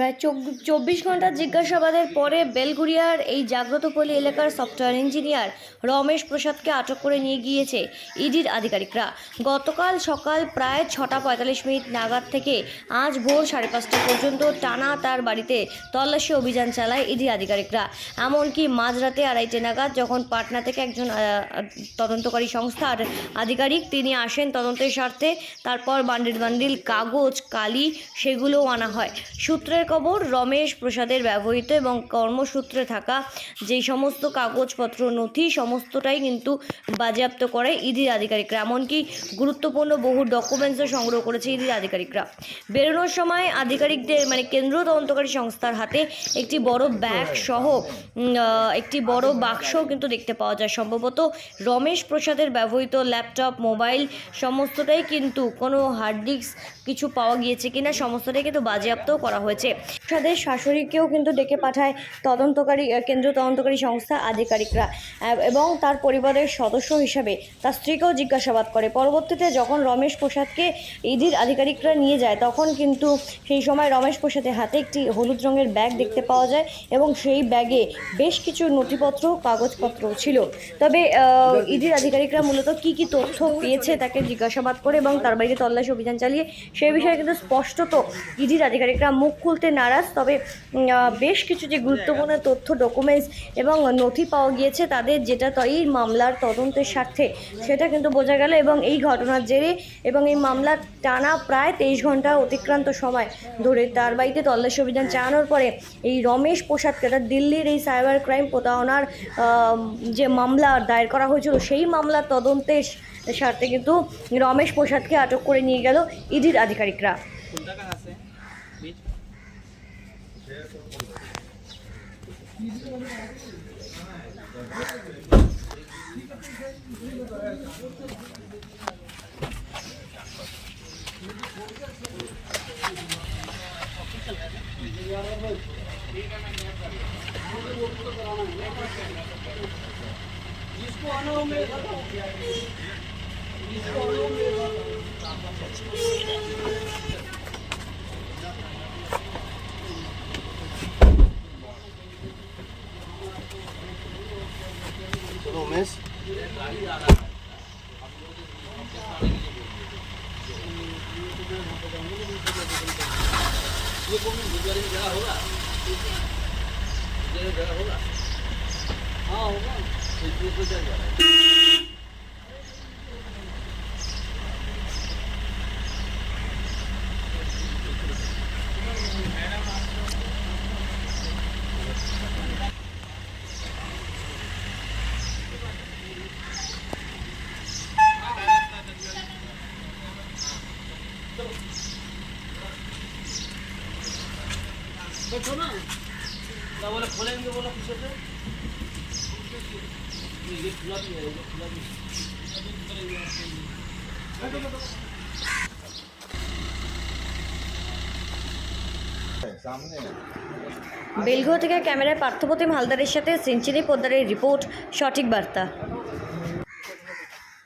প্রায় চব্ব- চব্বিশ ঘণ্টার জিজ্ঞাসাবাদের পরে বেলগুড়িয়ার এই জাগ্রতপল্লী এলাকার সফটওয়্যার ইঞ্জিনিয়ার রমেশ প্রসাদকে আটক করে নিয়ে গিয়েছে ইডির আধিকারিকরা। গতকাল সকাল প্রায় ছটা পঁয়তাল্লিশ মিনিট নাগাদ থেকে আজ ভোর সাড়ে পাঁচটা পর্যন্ত টানা তার বাড়িতে তল্লাশি অভিযান চালায় ইডি আধিকারিকরা। এমনকি মাঝরাতে আড়াইটে নাগাদ যখন পাটনা থেকে একজন তদন্তকারী সংস্থার আধিকারিক তিনি আসেন তদন্তের স্বার্থে, তারপর বান্ডিল বান্ডিল, কাগজ, কালি সেগুলোও আনা হয়। সূত্রের খবর, রমেশ প্রসাদের ব্যবহৃত এবং কর্মসূত্রে থাকা যেই সমস্ত কাগজপত্র, নথি, সমস্তটাই কিন্তু বাজেয়াপ্ত করে ইডির আধিকারিকরা। এমনকি গুরুত্বপূর্ণ বহু ডকুমেন্টসও সংগ্রহ করেছে ইডির আধিকারিকরা। বেরোনোর সময় আধিকারিকদের মানে কেন্দ্রীয় তদন্তকারী সংস্থার হাতে একটি বড় ব্যাগ সহ একটি বড় বাক্সও কিন্তু দেখতে পাওয়া যায়। সম্ভবত রমেশ প্রসাদের ব্যবহৃত ল্যাপটপ, মোবাইল সমস্তটাই কিন্তু কোনো হার্ড ডিস্ক কিছু পাওয়া গিয়েছে কিনা, সমস্তটাই কিন্তু বাজেয়াপ্তও করা হয়েছে। প্রসাদের শাশুড়িকেও কিন্তু ডেকে পাঠায় তদন্তকারী কেন্দ্রীয় তদন্তকারী সংস্থা আধিকারিকরা। এবং তার পরিবারের সদস্য হিসাবে তার স্ত্রীকেও জিজ্ঞাসাবাদ করে। পরবর্তীতে যখন রমেশ প্রসাদকে ইডির আধিকারিকরা নিয়ে যায়, তখন কিন্তু সেই সময় রমেশ প্রসাদের হাতে একটি হলুদ রঙের ব্যাগ দেখতে পাওয়া যায় এবং সেই ব্যাগে বেশ কিছু নথিপত্র, কাগজপত্র ছিল। তবে ইডির আধিকারিকরা মূলত কি কি তথ্য পেয়েছে তাকে জিজ্ঞাসাবাদ করে এবং তার বাড়িতে তল্লাশি অভিযান চালিয়ে সেই বিষয়ে কিন্তু স্পষ্টত ইডির আধিকারিকরা মুখ নারাজ, তবে বেশ কিছু যে গুরুত্বপূর্ণ তথ্য ডকুমেন্টস এবং নথি পাওয়া গিয়েছে তাদের যেটা এই মামলার তদন্তের স্বার্থে, সেটা কিন্তু বোঝা গেল এবং এই ঘটনার জেরে এবং এই মামলার টানা প্রায় তেইশ ঘণ্টা অতিক্রান্ত সময় ধরে তার বাড়িতে তল্লাশি অভিযান চালানোর পরে এই রমেশ প্রসাদকে অর্থাৎ দিল্লির এই সাইবার ক্রাইম প্রতারণার যে মামলা দায়ের করা হয়েছিল, সেই মামলার তদন্তের স্বার্থে কিন্তু রমেশ প্রসাদকে আটক করে নিয়ে গেল ইডির আধিকারিকরা। কোনটা কার আছে বীজ রমেশ ये कौन गुरुद्वारे में जगह होगा जगह जगह होगा हाँ होगा इसमें तो चल जाएगा বেলঘর থেকে ক্যামেরায় পার্থপ্রতিম হালদারের সাথে সেঞ্চুরি পোদ্দারের রিপোর্ট সঠিক বার্তা।